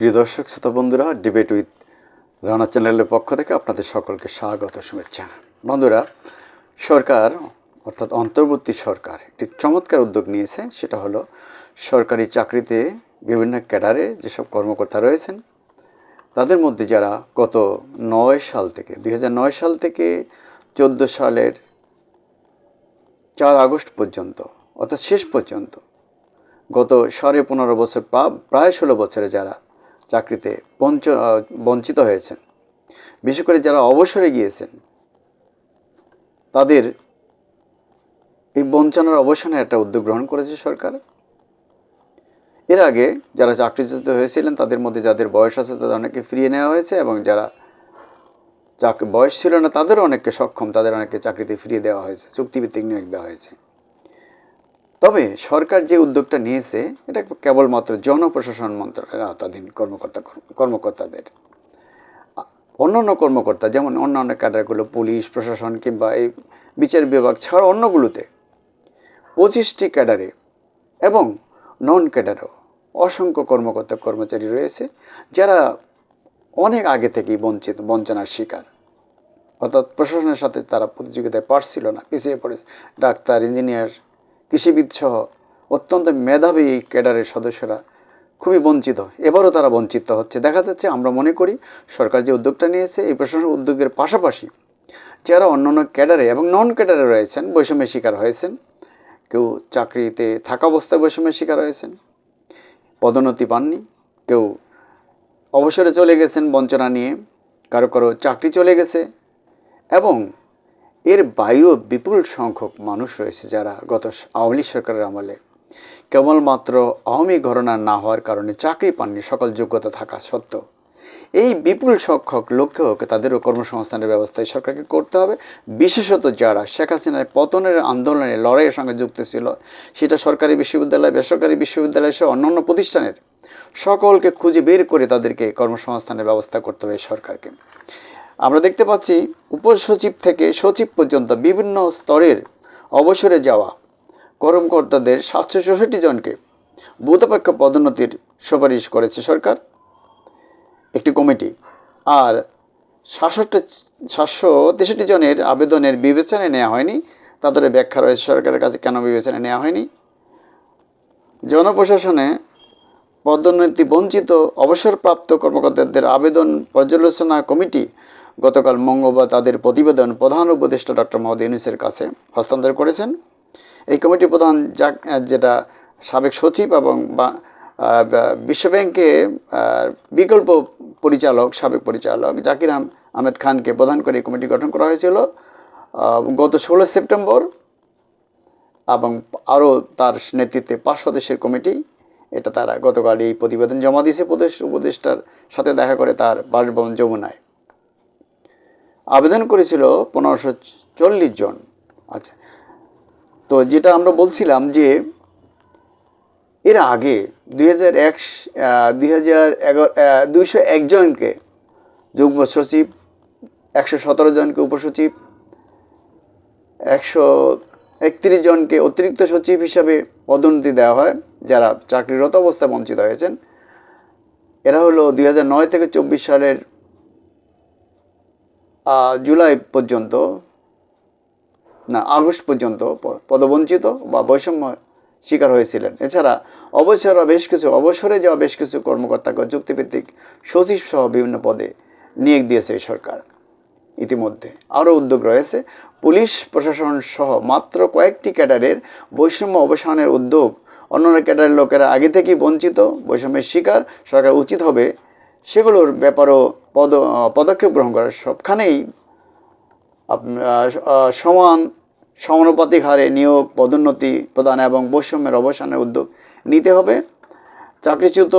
প্রিয় দর্শক, শ্রোতা বন্ধুরা ডিবেট উইথ রানা চ্যানেলের পক্ষ থেকে আপনাদের সকলকে স্বাগত, শুভেচ্ছা। বন্ধুরা, সরকার, অর্থাৎ অন্তর্বর্তী সরকার একটি চমৎকার উদ্যোগ নিয়েছে, সেটা হলো সরকারি চাকরিতে বিভিন্ন ক্যাডারে যেসব কর্মকর্তা রয়েছেন, তাদের মধ্যে যারা গত নয় সাল থেকে দু হাজার নয় সাল থেকে চোদ্দ সালের চার আগস্ট পর্যন্ত, অর্থাৎ শেষ পর্যন্ত, গত সাড়ে পনেরো বছর প্রা- প্রায় ষোলো বছরে যারা চাকরিতে বঞ্চ বঞ্চিত হয়েছেন। বিশেষ করে যারা অবসরে গিয়েছেন, তাদের এই বঞ্চনার অবসানে একটা উদ্যোগ গ্রহণ করেছে সরকার। এর আগে যারা চাকরিচ্যুত হয়েছিলেন, তাদের মধ্যে যাদের বয়স আছে, তাদের অনেকে ফিরিয়ে নেওয়া হয়েছে এবং যারা চাকরি বয়স ছিল না, তাদেরও অনেককে সক্ষম, তাদের অনেককে চাকরিতে ফিরিয়ে দেওয়া হয়েছে, চুক্তিভিত্তিক নিয়োগ দেওয়া হয়েছে। তবে সরকার যে উদ্যোগটা নিয়েছে, এটা কেবলমাত্র জনপ্রশাসন মন্ত্রণালয়ের আওতাধীন কর্মকর্তা কর্মকর্তাদের। অন্যান্য কর্মকর্তা, যেমন অন্যান্য ক্যাডারগুলো, পুলিশ, প্রশাসন কিংবা এই বিচার বিভাগ ছাড়া অন্যগুলোতে পঁচিশটি ক্যাডারে এবং নন ক্যাডারও অসংখ্য কর্মকর্তা, কর্মচারী রয়েছে, যারা অনেক আগে থেকেই বঞ্চিত, বঞ্চনার শিকার। অর্থাৎ প্রশাসনের সাথে তারা প্রতিযোগিতায় পারছিল না, পিছিয়ে পড়েছে। ডাক্তার, ইঞ্জিনিয়ার কৃষিবিদ সহ অত্যন্ত মেধাবী এই ক্যাডারের সদস্যরা খুবই বঞ্চিত। এবারও তারা বঞ্চিত হচ্ছে। দেখা যাচ্ছে, আমরা মনে করি সরকার যে উদ্যোগটা নিয়েছে, এই প্রশাসনের উদ্যোগের পাশাপাশি যারা অন্যান্য ক্যাডারে এবং নন ক্যাডারে রয়েছেন, বৈষম্যের শিকার হয়েছেন। কেউ চাকরিতে থাকা অবস্থায় বৈষম্যের শিকার হয়েছেন। পদোন্নতি পাননি। কেউ অবসরে চলে গেছেন বঞ্চনা নিয়ে। কারও কারও চাকরি চলে গেছে। এবং এর বাইরেও বিপুল সংখ্যক মানুষ রয়েছে যারা গত আওয়ামী সরকারের আমলে কেবলমাত্র আওয়ামী ঘটনা না হওয়ার কারণে চাকরি পাননি, সকল যোগ্যতা থাকা সত্ত্বেও। এই বিপুল সংখ্যক লোককেও তাদেরও কর্মসংস্থানের ব্যবস্থায় সরকারকে করতে হবে। বিশেষত যারা শেখ হাসিনার পতনের আন্দোলনে লড়াইয়ের সঙ্গে যুক্ত ছিল, সেটা সরকারি বিশ্ববিদ্যালয়, বেসরকারি বিশ্ববিদ্যালয় সহ অন্যান্য প্রতিষ্ঠানের সকলকে খুঁজে বের করে তাদেরকে কর্মসংস্থানের ব্যবস্থা করতে হবে সরকারকে। আমরা দেখতে পাচ্ছি উপসচিব থেকে সচিব পর্যন্ত বিভিন্ন স্তরের অবসরে যাওয়া কর্মকর্তাদের সাতশো চৌষট্টি জনকে ভূতপক্ষ পদোন্নতির সুপারিশ করেছে সরকার, একটি কমিটি। আর সাতষট্টি, সাতশো তেষট্টি জনের আবেদনের বিবেচনায় নেওয়া হয়নি। তাদের ব্যাখ্যা রয়েছে, সরকারের কাছে কেন বিবেচনায় নেওয়া হয়নি? জনপ্রশাসনে পদোন্নতি বঞ্চিত অবসরপ্রাপ্ত কর্মকর্তাদের আবেদন পর্যালোচনা কমিটি গতকাল মঙ্গলবার তাদের প্রতিবেদন প্রধান উপদেষ্টা ডক্টর মোহাম্মদ ইউনুসের কাছে হস্তান্তর করেছেন। এই কমিটি প্রধান যা যেটা সাবেক সচিব এবং বিশ্বব্যাংকে বিকল্প পরিচালক, সাবেক পরিচালক জাকির আহম- আহমেদ খানকে প্রধান করে কমিটি গঠন করা হয়েছিল গত ষোলো সেপ্টেম্বর এবং আরও তার নেতৃত্বে পাঁচ সদস্যের কমিটি। এটা তারা গতকাল এই প্রতিবেদন জমা দিয়েছে। প্রদেশ উপদেষ্টার সাথে দেখা করে তার বাসভবন যমুনায়। আবেদন করেছিল পনেরোশো চল্লিশ জন। আচ্ছা তো যেটা আমরা বলছিলাম যে এর আগে দুই হাজার এক দুই হাজার এগারো দুইশো একজনকে যুগ্ম সচিব একশো সতেরো জনকে উপসচিব, একশো একত্রিশ জনকে অতিরিক্ত সচিব হিসাবে পদোন্নতি দেওয়া হয়, যারা চাকরিরত অবস্থায় বঞ্চিত হয়েছেন। এরা হলো দুই নয় থেকে চব্বিশ সালের জুলাই পর্যন্ত, না, আগস্ট পর্যন্ত পদবঞ্চিত বা বৈষম্য শিকার হয়েছিলেন। এছাড়া অবসর বেশ কিছু, অবসরে যাওয়া বেশ কিছু কর্মকর্তাকে চুক্তিভিত্তিক সচিব সহ বিভিন্ন পদে নিয়োগ দিয়েছে এই সরকার। ইতিমধ্যে আরও উদ্যোগ রয়েছে। পুলিশ প্রশাসন সহ মাত্র কয়েকটি ক্যাডারের বৈষম্য অবসানের উদ্যোগ। অন্যান্য ক্যাডারের লোকেরা আগে থেকেই বঞ্চিত, বৈষম্যের শিকার, সরকার উচিত হবে, সেগুলোর ব্যাপারেও পদ পদক্ষেপ গ্রহণ করা সবখানেই সমান, সমানুপাতিক হারে নিয়োগ, পদোন্নতি প্রদান এবং বৈষম্যের অবসানের উদ্যোগ নিতে হবে। চাকরিচ্যুত,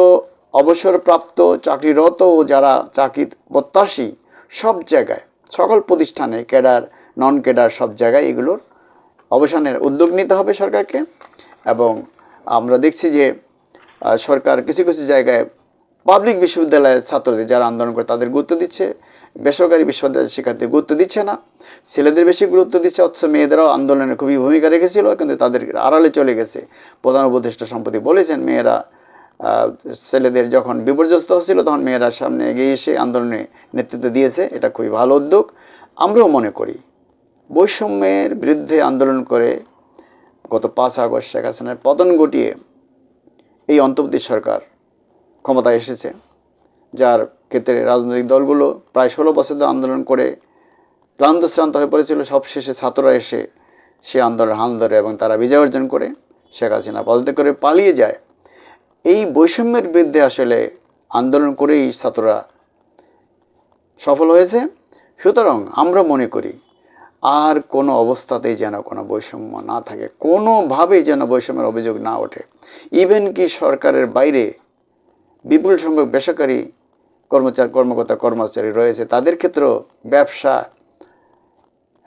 অবসরপ্রাপ্ত, চাকরিরত ও যারা চাকরি প্রত্যাশী সব জায়গায়, সকল প্রতিষ্ঠানে, ক্যাডার নন ক্যাডার সব জায়গায় এগুলোর অবসানের উদ্যোগ নিতে হবে সরকারকে। এবং আমরা দেখছি যে সরকার কিছু কিছু জায়গায় পাবলিক বিশ্ববিদ্যালয়ের ছাত্রদের যারা আন্দোলন করে তাদের গুরুত্ব দিচ্ছে, বেসরকারি বিশ্ববিদ্যালয়ের শিক্ষার্থী গুরুত্ব দিচ্ছে না, ছেলেদের বেশি গুরুত্ব দিচ্ছে, অথচ মেয়েদেরও আন্দোলনে খুবই ভূমিকা রেখেছিল, কিন্তু তাদের আড়ালে চলে গেছে। প্রধান উপদেষ্টা সম্প্রতি বলেছেন, মেয়েরা ছেলেদের যখন বিপর্যস্ত হচ্ছিল, তখন মেয়েরা সামনে এগিয়ে এসে আন্দোলনে নেতৃত্ব দিয়েছে, এটা খুবই ভালো উদ্যোগ। আমরাও মনে করি, বৈষম্যের বিরুদ্ধে আন্দোলন করে গত পাঁচ আগস্ট শেখ হাসিনার পতন ঘটিয়ে এই অন্তর্বর্তী সরকার ক্ষমতায় এসেছে, যার ক্ষেত্রে রাজনৈতিক দলগুলো প্রায় ষোলো বছর ধরে আন্দোলন করে ক্লান্ত, শ্রান্ত হয়ে পড়েছিল। সবশেষে ছাত্ররা এসে সে আন্দোলন হাল ধরে এবং তারা বিজয় অর্জন করে শেখ হাসিনা পদত্যাগ করে পালিয়ে যায়। এই বৈষম্যের বিরুদ্ধে আসলে আন্দোলন করেই ছাত্ররা সফল হয়েছে। সুতরাং আমরা মনে করি, আর কোনো অবস্থাতেই যেন কোনো বৈষম্য না থাকে, কোনোভাবেই যেন বৈষম্যের অভিযোগ না ওঠে। ইভেন কি সরকারের বাইরে বিপুল সংখ্যক বেসরকারি কর্মচারী, কর্মকর্তা, কর্মচারী রয়েছে। তাদের ক্ষেত্রেও ব্যবসা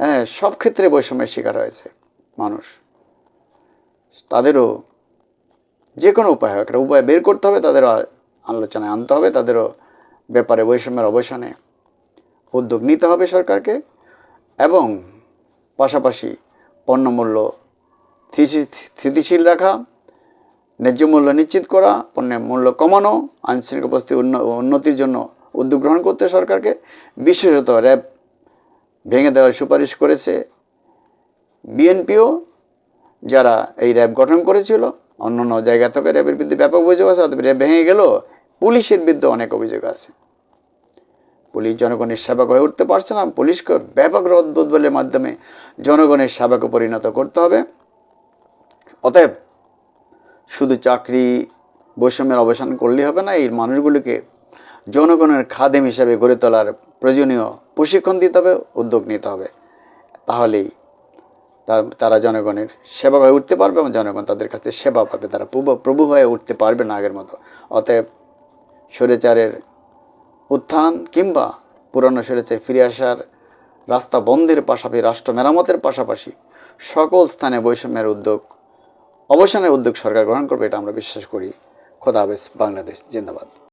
হ্যাঁ সব ক্ষেত্রে বৈষম্যের শিকার হয়েছে মানুষ। তাদেরও যে কোনো উপায় হোক, একটা উপায় বের করতে হবে, তাদেরও আলোচনায় আনতে হবে, তাদেরও ব্যাপারে বৈষম্যের অবসানে উদ্যোগ নিতে হবে সরকারকে এবং পাশাপাশি পণ্যমূল্য স্থিতিশীল রাখা ন্যায্য মূল্য নিশ্চিত করা, পণ্যের মূল্য কমানো, আইনশৃঙ্খলা পরিস্থিতি উন্ন- উন্নতির জন্য উদ্যোগ গ্রহণ করতে সরকারকে বিশেষত র্যাব ভেঙে দেওয়ার সুপারিশ করেছে। বিএনপিও যারা এই র্যাব গঠন করেছিল অন্য অন্য জায়গা থেকে র্যাবের বিরুদ্ধে ব্যাপক অভিযোগ আছে অথবা র্যাব ভেঙে গেল পুলিশের বিরুদ্ধে অনেক অভিযোগ আছে। পুলিশ জনগণের সেবক হয়ে উঠতে পারছে না, পুলিশকে ব্যাপক রদবদলের মাধ্যমে জনগণের সেবকে পরিণত করতে হবে। অতএব শুধু চাকরি বৈষম্যের অবসান করলেই হবে না, এই মানুষগুলিকে জনগণের খাদেম হিসাবে গড়ে তোলার প্রয়োজনীয় প্রশিক্ষণ দিতে হবে, উদ্যোগ নিতে হবে। তাহলেই তারা জনগণের সেবা হয়ে উঠতে পারবে এবং জনগণ তাদের কাছে সেবা পাবে। তারা প্রভু প্রভু হয়ে উঠতে পারবে না আগের মতো। অতএব স্বৈরাচারের উত্থান কিংবা পুরনো স্বৈরাচারে ফিরে আসার রাস্তা বন্ধের পাশাপাশি, রাষ্ট্র মেরামতের পাশাপাশি সকল স্থানে বৈষম্যের উদ্যোগ অবসানের উদ্যোগ সরকার গ্রহণ করবে এটা আমরা বিশ্বাস করি। খোদা হাফেজ বাংলাদেশ জিন্দাবাদ।